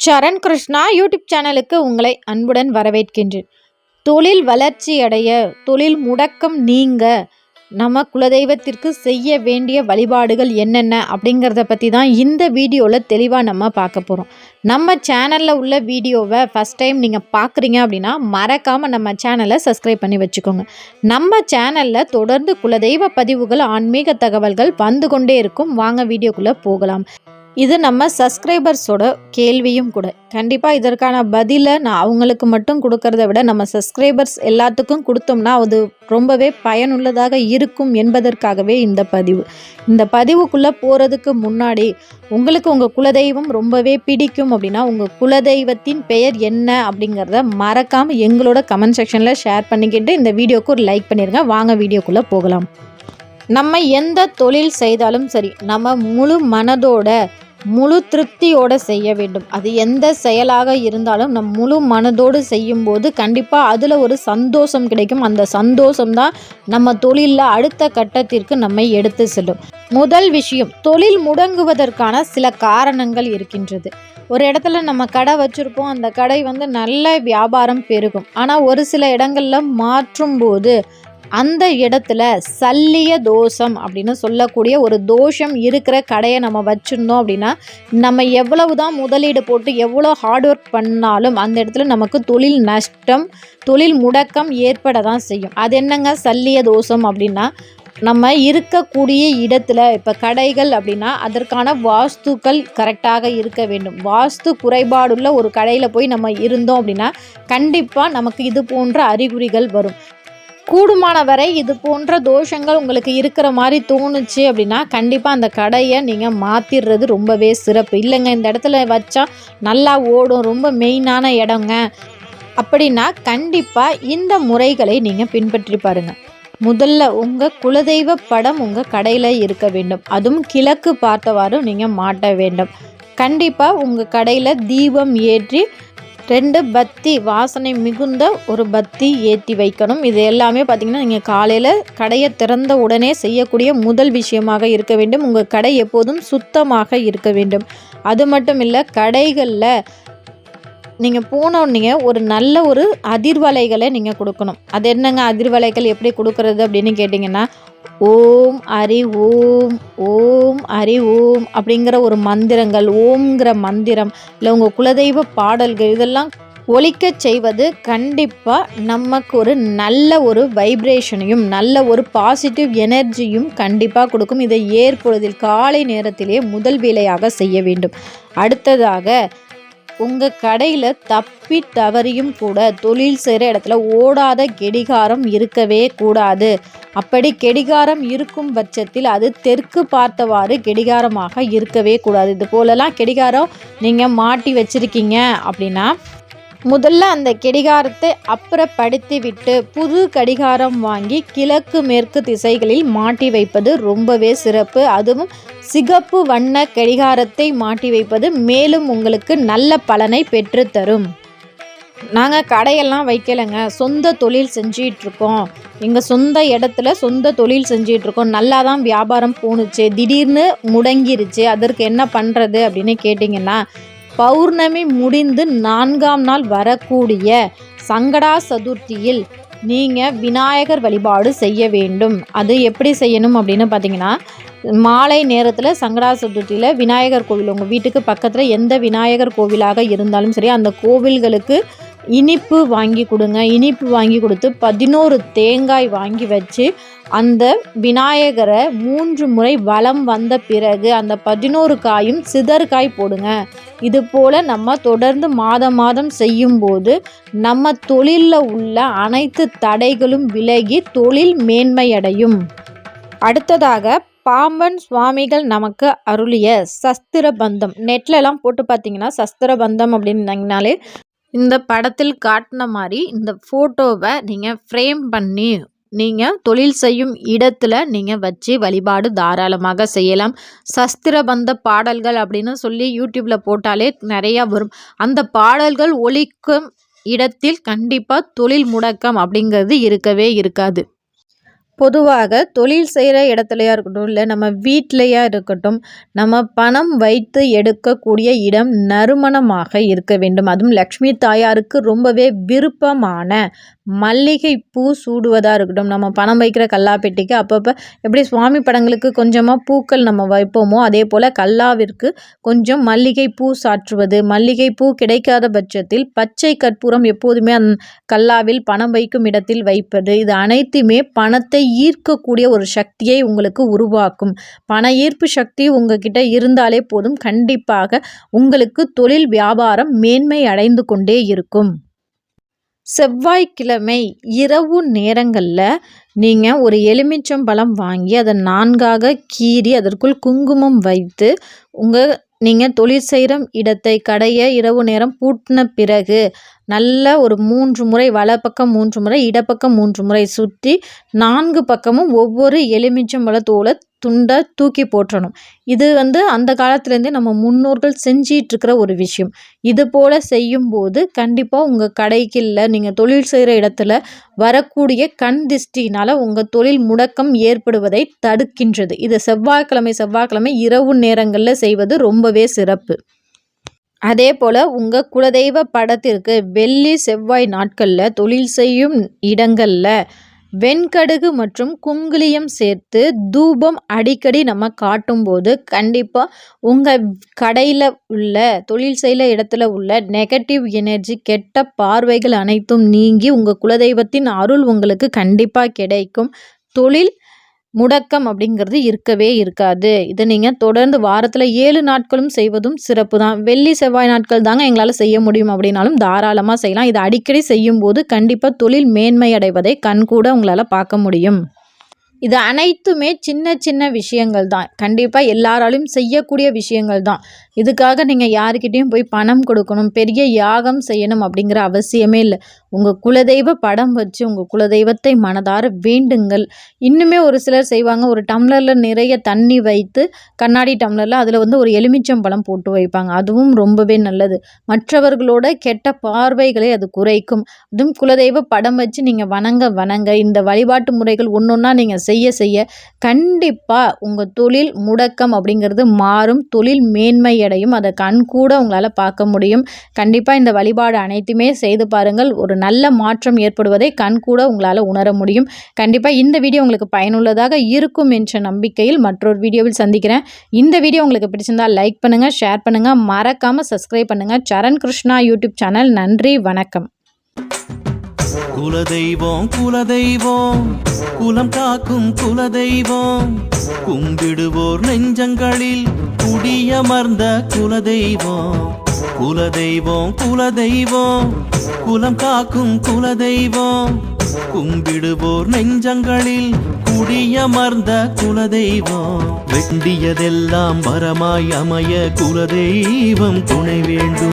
சரண் Krishna YouTube சேனலுக்கு உங்களை அன்புடன் வரவேற்கின்றேன். தொழில் வளர்ச்சி அடைய தொழில் முடக்கம் நீங்க நம்ம குலதெய்வத்திற்கு செய்ய வேண்டிய வழிபாடுகள் என்னென்ன அப்படிங்கிறத பற்றி தான் இந்த வீடியோவில் தெளிவாக நம்ம பார்க்க போகிறோம் நம்ம சேனலில் உள்ள வீடியோவை ஃபஸ்ட் டைம் நீங்கள் பார்க்குறீங்க அப்படின்னா மறக்காமல் நம்ம சேனலை சப்ஸ்கிரைப் பண்ணி வச்சுக்கோங்க. நம்ம சேனலில் தொடர்ந்து குலதெய்வ பதிவுகள் ஆன்மீக தகவல்கள் வந்து கொண்டே இருக்கும். வாங்க வீடியோக்குள்ளே போகலாம். இது நம்ம சப்ஸ்கிரைபர்ஸோட கேள்வியும் கூட. கண்டிப்பாக இதற்கான பதிலை நான் அவங்களுக்கு மட்டும் கொடுக்கறத விட நம்ம சப்ஸ்கிரைபர்ஸ் எல்லாத்துக்கும் கொடுத்தோம்னா அது ரொம்பவே பயனுள்ளதாக இருக்கும் என்பதற்காகவே இந்த பதிவு. இந்த பதிவுக்குள்ளே போகிறதுக்கு முன்னாடி உங்களுக்கு உங்கள் குலதெய்வம் ரொம்பவே பிடிக்கும் அப்படின்னா உங்கள் குலதெய்வத்தின் பெயர் என்ன அப்படிங்கிறத மறக்காமல் எங்களோட கமெண்ட் செக்ஷனில் ஷேர் பண்ணிக்கிட்டு இந்த வீடியோக்கு ஒரு லைக் பண்ணிடுங்க வாங்க வீடியோக்குள்ளே போகலாம். நம்ம எந்த தொழில் செய்தாலும் சரி நம்ம முழு மனதோட முழு திருப்தியோடு செய்ய வேண்டும். அது எந்த செயலாக இருந்தாலும் நம் முழு மனதோடு செய்யும்போது கண்டிப்பாக அதில் ஒரு சந்தோஷம் கிடைக்கும். அந்த சந்தோஷம் தான் நம்ம தொழிலில் அடுத்த கட்டத்திற்கு நம்மை எடுத்து செல்லும். முதல் விஷயம் தொழில் முடங்குவதற்கான சில காரணங்கள் இருக்கின்றது. ஒரு இடத்துல நம்ம கடை வச்சுருப்போம். அந்த கடை வந்து நல்ல வியாபாரம் பெருகும். ஆனால் ஒரு சில இடங்களில் மாற்றும் போது அந்த இடத்துல சல்லிய தோஷம் அப்படின்னு சொல்லக்கூடிய ஒரு தோஷம் இருக்கிற கடையை நம்ம வச்சுருந்தோம் அப்படின்னா நம்ம எவ்வளவு தான் முதலீடு போட்டு எவ்வளோ ஹார்ட் ஒர்க் பண்ணாலும் அந்த இடத்துல நமக்கு தொழில் நஷ்டம் தொழில் முடக்கம் ஏற்பட தான் செய்யும். அது என்னங்க? சல்லிய தோஷம் அப்படின்னா நம்ம இருக்கக்கூடிய இடத்துல இப்போ கடைகள் அப்படின்னா அதற்கான வாஸ்துக்கள் கரெக்டாக இருக்க வேண்டும். வாஸ்து குறைபாடுள்ள ஒரு கடையில் போய் நம்ம இருந்தோம் அப்படின்னா கண்டிப்பாக நமக்கு இது போன்ற அறிகுறிகள் வரும். கூடுமான வரை இது போன்ற தோஷங்கள் உங்களுக்கு இருக்கிற மாதிரி தோணுச்சு அப்படின்னா கண்டிப்பாக அந்த கடையை நீங்கள் மாற்றிடுறது ரொம்பவே சிறப்பு. இல்லைங்க இந்த இடத்துல வச்சா நல்லா ஓடும் ரொம்ப மெயினான இடங்க. அப்படின்னா கண்டிப்பாக இந்த முறைகளை நீங்கள் பின்பற்றி பாருங்கள் முதல்ல உங்கள் குலதெய்வ படம் உங்கள் கடையில் இருக்க வேண்டும். அதுவும் கிழக்கு பார்த்தவாறு நீங்கள் மாட்ட வேண்டும். கண்டிப்பாக உங்கள் கடையில் தீபம் ஏற்றி ரெண்டு பத்தி வாசனை மிகுந்த ஒரு பத்தி ஏற்றி வைக்கணும். இது எல்லாமே பார்த்திங்கன்னா நீங்கள் காலையில் கடையை திறந்த உடனே செய்யக்கூடிய முதல் விஷயமாக இருக்க வேண்டும். உங்கள் கடை எப்போதும் சுத்தமாக இருக்க வேண்டும். அது மட்டும் இல்லை கடைகளில் நீங்கள் போனோடனே ஒரு நல்ல ஒரு அதிர்வலைகளை நீங்கள் கொடுக்கணும். அது என்னங்க அதிர்வலைகள் எப்படி கொடுக்கறது அப்படின்னு கேட்டிங்கன்னா ஓம் அரி ஓம் ஓம் அரி ஓம் அப்படிங்கிற ஒரு மந்திரங்கள் ஓம்ங்கிற மந்திரம் இல்லை உங்கள் குலதெய்வ பாடல்கள் இதெல்லாம் ஒழிக்க செய்வது கண்டிப்பாக நமக்கு ஒரு நல்ல ஒரு வைப்ரேஷனையும் நல்ல ஒரு பாசிட்டிவ் எனர்ஜியும் கண்டிப்பாக கொடுக்கும். இதை ஏற்பொழுதில் காலை நேரத்திலே முதல் வேலையாக செய்ய வேண்டும். அடுத்ததாக உங்கள் கடையில் தப்பி தவறியும் கூட தொழில் செய்கிற இடத்துல ஓடாத கெடிகாரம் இருக்கவே கூடாது. அப்படி கெடிகாரம் இருக்கும் பட்சத்தில் அது தெற்கு பார்த்தவாறு கெடிகாரமாக இருக்கவே கூடாது. இது போலலாம் கெடிகாரம் நீங்கள் மாட்டி வச்சுருக்கீங்க அப்படின்னா முதல்ல அந்த கெடிகாரத்தை அப்புறப்படுத்தி விட்டு புது கடிகாரம் வாங்கி கிழக்கு மேற்கு திசைகளில் மாட்டி வைப்பது ரொம்பவே சிறப்பு. அதுவும் சிகப்பு வண்ண கடிகாரத்தை மாட்டி வைப்பது மேலும் உங்களுக்கு நல்ல பலனை பெற்றுத்தரும் நாங்கள் கடையெல்லாம் வைக்கலைங்க. சொந்த தொழில் செஞ்சிகிட்ருக்கோம் எங்கள் சொந்த இடத்துல சொந்த தொழில் செஞ்சிகிட்ருக்கோம் நல்லா தான் வியாபாரம் போணுச்சு. திடீர்னு முடங்கிருச்சு. அதற்கு என்ன பண்ணுறது அப்படின்னு கேட்டிங்கன்னா பௌர்ணமி முடிந்து நான்காம் நாள் வரக்கூடிய சங்கடா சதுர்த்தியில் நீங்கள் விநாயகர் வழிபாடு செய்ய வேண்டும். அது எப்படி செய்யணும் அப்படின்னு பார்த்தீங்கன்னா மாலை நேரத்தில் சங்கடா சதுர்த்தியில் விநாயகர் கோவில் உங்கள் வீட்டுக்கு பக்கத்தில் எந்த விநாயகர் கோவிலாக இருந்தாலும் சரி அந்த கோவில்களுக்கு இனிப்பு வாங்கி கொடுங்க. இனிப்பு வாங்கி கொடுத்து பதினோரு தேங்காய் வாங்கி வச்சு அந்த விநாயகரை மூன்று முறை வலம் வந்த பிறகு அந்த பதினோரு காயும் சிதற்காய் போடுங்க. இது போல் நம்ம தொடர்ந்து மாதம் மாதம் செய்யும்போது நம்ம தொழிலில் உள்ள அனைத்து தடைகளும் விலகி தொழில் மேன்மையடையும். அடுத்ததாக பாம்பன் சுவாமிகள் நமக்கு அருளிய சஸ்திர பந்தம் நெட்லலாம் போட்டு பார்த்தீங்கன்னா சஸ்திர பந்தம் அப்படின்னாலே இந்த படத்தில் காட்டின மாதிரி இந்த ஃபோட்டோவை நீங்கள் ஃப்ரேம் பண்ணி நீங்கள் தொழில் செய்யும் இடத்துல நீங்கள் வச்சு வழிபாடு தாராளமாக செய்யலாம். சஸ்திரபந்த பாடல்கள் அப்படின்னு சொல்லி யூடியூப்பில் போட்டாலே நிறையா வரும். அந்த பாடல்கள் ஒழிக்கும் இடத்தில் கண்டிப்பாக தொழில் முடக்கம் அப்படிங்கிறது இருக்கவே இருக்காது. பொதுவாக தொழில் செய்கிற இடத்துலையா இருக்கட்டும் இல்லை நம்ம வீட்டிலையா இருக்கட்டும் நம்ம பணம் வைத்து எடுக்கக்கூடிய இடம் நறுமணமாக இருக்க வேண்டும். அதுவும் லக்ஷ்மி தாயாருக்கு ரொம்பவே விருப்பமான மல்லிகை பூ சூடுவதாக இருக்கட்டும். நம்ம பணம் வைக்கிற கல்லாப்பெட்டிக்கு அப்பப்போ எப்படி சுவாமி படங்களுக்கு கொஞ்சமாக பூக்கள் நம்ம வைப்போமோ அதே போல் கல்லாவிற்கு கொஞ்சம் மல்லிகை பூ சாற்றுவது. மல்லிகை பூ கிடைக்காத பட்சத்தில் பச்சை கற்பூரம் எப்போதுமே அந் கல்லாவில் பணம் வைக்கும் இடத்தில் வைப்பது. இது அனைத்துமே பணத்தை ஈர்க்கக்கூடிய ஒரு சக்தியை உங்களுக்கு உருவாக்கும். பண ஈர்ப்பு சக்தி உங்ககிட்ட இருந்தாலே போதும். கண்டிப்பாக உங்களுக்கு தொழில் வியாபாரம் மேன்மை அடைந்து கொண்டே இருக்கும். செவ்வாய்க்கிழமை இரவு நேரங்களில் நீங்கள் ஒரு எலுமிச்சம்பழம் வாங்கி அதை நான்காக கீறி அதற்குள் குங்குமம் வைத்து உங்கள் நீங்கள் தொழில் செய்கிற இடத்தை கடையை இரவு நேரம் பூட்டின பிறகு நல்ல ஒரு மூன்று முறை வலப்பக்கம் மூன்று முறை இடப்பக்கம் மூன்று முறை சுற்றி நான்கு பக்கமும் ஒவ்வொரு எலுமிச்சம்பழத்தோலை துண்டை தூக்கி போற்றணும். இது வந்து அந்த காலத்துலேருந்தே நம்ம முன்னோர்கள் செஞ்சிகிட்ருக்கிற இருக்கிற ஒரு விஷயம். இது போல் செய்யும்போது கண்டிப்பாக உங்கள் கடைக்கு இல்லை நீங்கள் தொழில் செய்கிற இடத்துல வரக்கூடிய கண் திஷ்டினால் உங்கள் தொழில் முடக்கம் ஏற்படுவதை தடுக்கின்றது. இது செவ்வாய்க்கிழமை செவ்வாய்க்கிழமை இரவு நேரங்களில் செய்வது ரொம்பவே சிறப்பு. அதே போல் உங்கள் குலதெய்வ படத்திற்கு வெள்ளி செவ்வாய் நாட்களில் தொழில் செய்யும் இடங்களில் வெண்கடுகு மற்றும் குங்குலியம் சேர்த்து தூபம் அடிக்கடி நம்ம காட்டும்போது கண்டிப்பாக உங்கள் கடையில் உள்ள தொழில் செய்கிற இடத்துல உள்ள நெகட்டிவ் எனர்ஜி கெட்ட பார்வைகள் அனைத்தும் நீங்கி உங்கள் குலதெய்வத்தின் அருள் உங்களுக்கு கண்டிப்பாக கிடைக்கும். தொழில் முடக்கம் அப்படிங்கிறது இருக்கவே இருக்காது. இதை நீங்கள் தொடர்ந்து வாரத்தில் ஏழு நாட்களும் செய்வதும் சிறப்பு தான். வெள்ளி செவ்வாய் நாட்கள் தாங்க எங்களால் செய்ய முடியும் அப்படின்னாலும் தாராளமாக செய்யலாம். இதை அடிக்கடி செய்யும்போது கண்டிப்பாக தொழில் மேன்மை அடைவதை கண்கூட உங்களால் பார்க்க முடியும். இது அனைத்துமே சின்ன சின்ன விஷயங்கள் தான். கண்டிப்பாக எல்லாராலையும் செய்யக்கூடிய விஷயங்கள் தான். இதுக்காக நீங்கள் யாருக்கிட்டேயும் போய் பணம் கொடுக்கணும். பெரிய யாகம் செய்யணும் அப்படிங்கிற அவசியமே இல்லை. உங்கள் குலதெய்வ படம் வச்சு உங்கள் குலதெய்வத்தை மனதார வேண்டுங்கள். இன்னுமே ஒரு சிலர் செய்வாங்க. ஒரு டம்ளரில் நிறைய தண்ணி வைத்து கண்ணாடி டம்ளரில் அதில் வந்து ஒரு எலுமிச்சம் பழம் போட்டு வைப்பாங்க. அதுவும் ரொம்பவே நல்லது. மற்றவர்களோட கெட்ட பார்வைகளை அது குறைக்கும். அதுவும் குலதெய்வ படம் வச்சு நீங்கள் வணங்க வணங்க இந்த வழிபாட்டு முறைகள் ஒன்று ஒன்றா நீங்கள் செய்ய செய்ய கண்டிப்பாக உங்கள் தொழில் முடக்கம் அப்படிங்கிறது மாறும். தொழில் மேன்மை அடையும். அதை கண்கூட உங்களால் பார்க்க முடியும். கண்டிப்பாக இந்த வழிபாடு அனைத்துமே செய்து பாருங்கள். ஒரு நல்ல மாற்றம் ஏற்படுவதை கண்கூட உங்களால் உணர முடியும். கண்டிப்பாக இந்த வீடியோ உங்களுக்கு பயனுள்ளதாக இருக்கும் என்ற நம்பிக்கையில் மற்றொரு வீடியோவில் சந்திக்கிறேன். இந்த வீடியோ உங்களுக்கு பிடிச்சிருந்தால் லைக் பண்ணுங்கள் ஷேர் பண்ணுங்கள் மறக்காமல் சப்ஸ்கிரைப் பண்ணுங்கள் சரண் கிருஷ்ணா யூடியூப் சேனல். நன்றி வணக்கம். குலதெய்வம் குலதெய்வம் குலம் காக்கும் குலதெய்வம் கும்பிடுவோர் நெஞ்சங்களில் குடியமர்ந்த குலதெய்வம். குலதெய்வம் குலதெய்வம். குலம் காக்கும் குலதெய்வம். கும்பிடுவோர் நெஞ்சங்களில் குடியமர்ந்த குலதெய்வம். வெண்டியதெல்லாம் வரமாய் அமைய குலதெய்வம் துணை வேண்டும்.